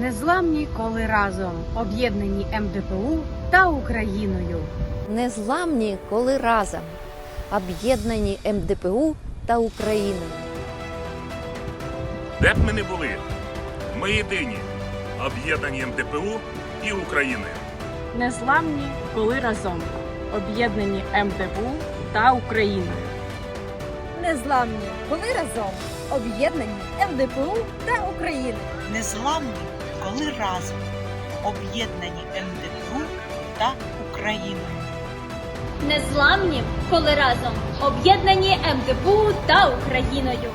Незламні, коли разом об'єднані МДПУ та Україною. Незламні, коли разом, об'єднані МДПУ та Україною. Де б ми не були, ми єдині, об'єднані МДПУ і Україною. Незламні, коли разом, об'єднані МДПУ та Україною. Незламні, коли разом, об'єднані МДПУ та Україною. незламні, коли разом, об'єднані МДПУ та Україною. Незламні, коли разом об'єднані МДПУ та Україною.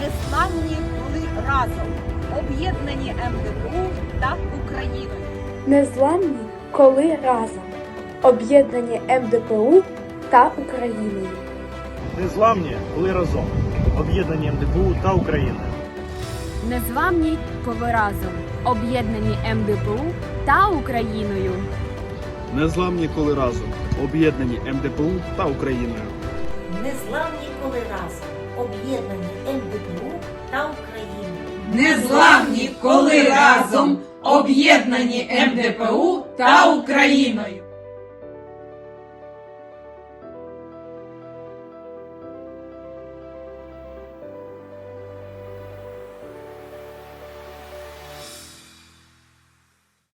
Незламні, коли разом, об'єднані МДПУ та Україною. Незламні, коли разом, об'єднані МДПУ та Україною. Незламні, коли разом, об'єднані МДПУ та Україною. Незламні, коли разом об'єднані МДПУ та Україною. Незламні, коли разом, об'єднані МДПУ та Україною. Незламні, коли разом, об'єднані МДПУ та Україною. Незламні, коли разом об'єднані МДПУ та Україною.